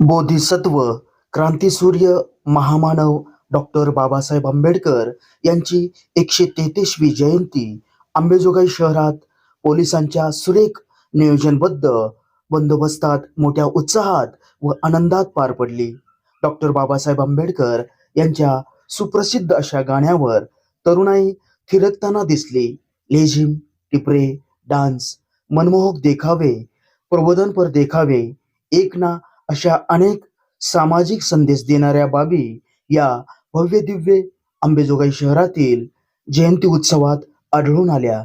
बोधिसत्व क्रांतीसूर्य महामानव डॉक्टर बाबासाहेब आंबेडकर यांची एकशे तेहतीसवी जयंती आंबेजोगाई शहरात पोलिसांच्या सुरेख नियोजनबद्ध बंदोबस्तात मोठ्या उत्साहात व आनंदात पार पडली. डॉक्टर बाबासाहेब आंबेडकर यांच्या सुप्रसिद्ध अशा गाण्यावर तरुणाई थिरकताना दिसली. लेझिम टिपरे डान्स मनमोहक देखावे प्रबोधनपर देखावे एक ना अशा अनेक सामाजिक संदेश देणाऱ्या बाबी या भव्य दिव्य अंबेजोगाई शहरातील जयंती उत्सवात आढळून आल्या.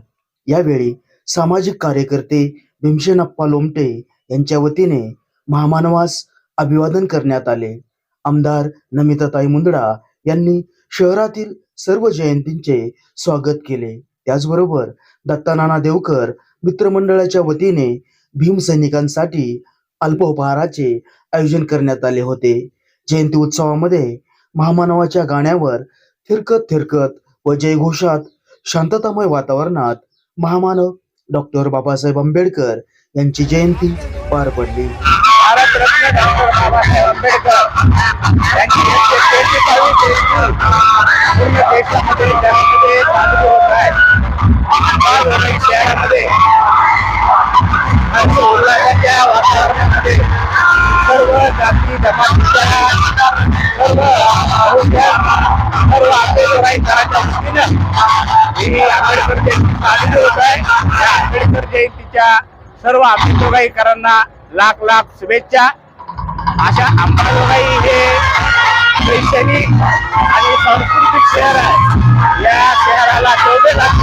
यावेळी सामाजिक कार्यकर्ते भीमसेनप्पा लोमटे यांच्या वतीने महामानवास अभिवादन करण्यात आले. आमदार नमिताताई मुंदडा यांनी शहरातील सर्व जयंतींचे स्वागत केले. त्याचबरोबर दत्तानाना देवकर मित्रमंडळाच्या वतीने भीम सैनिकांसाठी अल्पोपहाराचे आयोजन करण्यात आले होते. जयंती उत्सवामध्ये महामानवाच्या गाण्यावर थिरकत थिरकत व जयघोषात शांततामय वातावरणात महामानव डॉक्टर बाबासाहेब आंबेडकर यांची जयंती पार पडली. भारतरत्न डॉक्टर बाबासाहेब आंबेडकर यांची पूर्ण देशामध्ये जाती जमातीच्या सर्व आरोग्या सर्व आंबेडकरांच्या दृष्टीनं ही आंबेडकर जयंती साजरी होत आहे या आंबेडकर जयंतीच्या सर्व आंबेजोगाईकरांना लाख लाख शुभेच्छा. अशा अंबाजोगाई हे शैक्षणिक आणि सांस्कृतिक शहर आहे. या शहराला शोभे लागतील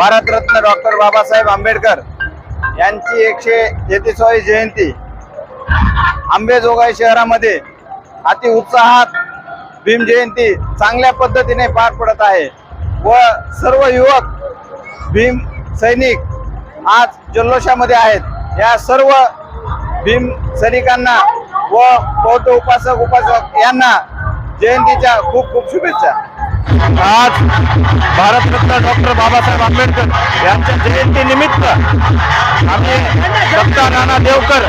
भारतरत्न डॉक्टर बाबासाहेब आंबेडकर यांची एकशे तेहतीसावी जयंती आंबेजोगाई शहरामध्ये अति उत्साहात भीम जयंती चांगल्या पद्धतीने पार पडत आहे व सर्व युवक भीम सैनिक आज जल्लोषामध्ये आहेत. या सर्व भीम सैनिकांना व बौद्ध उपासक उपासक यांना जयंतीच्या खूप खूप शुभेच्छा. आज भारतरत्न डॉक्टर बाबासाहेब आंबेडकर यांच्या जयंती निमित्त आम्ही दत्ता नाना देवकर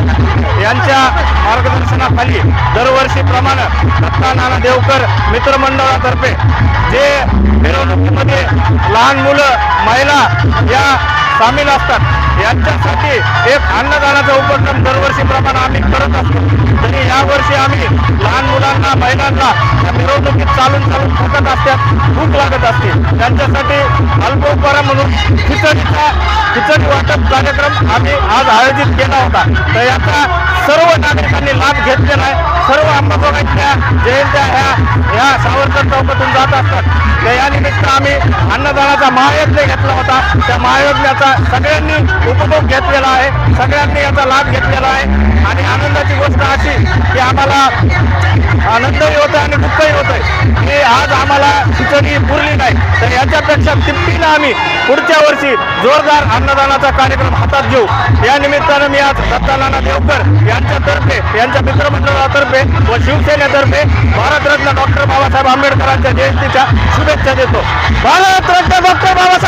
यांच्या मार्गदर्शनाखाली दरवर्षीप्रमाणे दत्ता नाना देवकर मित्रमंडळातर्फे जे मिरवणुकीमध्ये लहान मुलं महिला या सामील असतात यांच्यासाठी एक अन्नदानाचा उपक्रम दरवर्षीप्रमाणे आम्ही करत असतो. तरी या लहान मुलांना महिलांना या मिरवणुकीत चालून चालून थकत असतात भूक लागत असते. त्यांच्यासाठी अल्पोपहार म्हणून खिचडीचा खिचडी वाटप कार्यक्रम आम्ही आज आयोजित केला होता. तर याचा सर्व नागरिकांनी लाभ घेतलेला आहे. सर्व अंबाजोगाईच्या जयंत्या ह्या ह्या सावरकर चौकातून जात असतात. तर या निमित्त आम्ही अन्नदानाचा महायज्ञ घेतला होता. त्या महायज्ञाचा सगळ्यांनी उपभोग घेतलेला आहे. सगळ्यांनी याचा लाभ घेतलेला आहे. आणि आनंदाची गोष्ट अशी की आम्हाला आनंदही होत आणि दुःखही होत आहे की आज आम्हाला खिचडी पुरली नाही. तर याच्यापेक्षा तिप्पीनं आम्ही पुढच्या वर्षी जोरदार अन्नदानाचा कार्यक्रम हातात घेऊ? या निमित्तानं मी आज दत्तानाना देवकर यांच्यातर्फे यांच्या मित्रमंडळातर्फे व शिवसेनेतर्फे भारतरत्न डॉक्टर बाबासाहेब आंबेडकरांच्या जयंतीच्या शुभेच्छा देतो. भारतरत्न डॉक्टर बाबासाहेब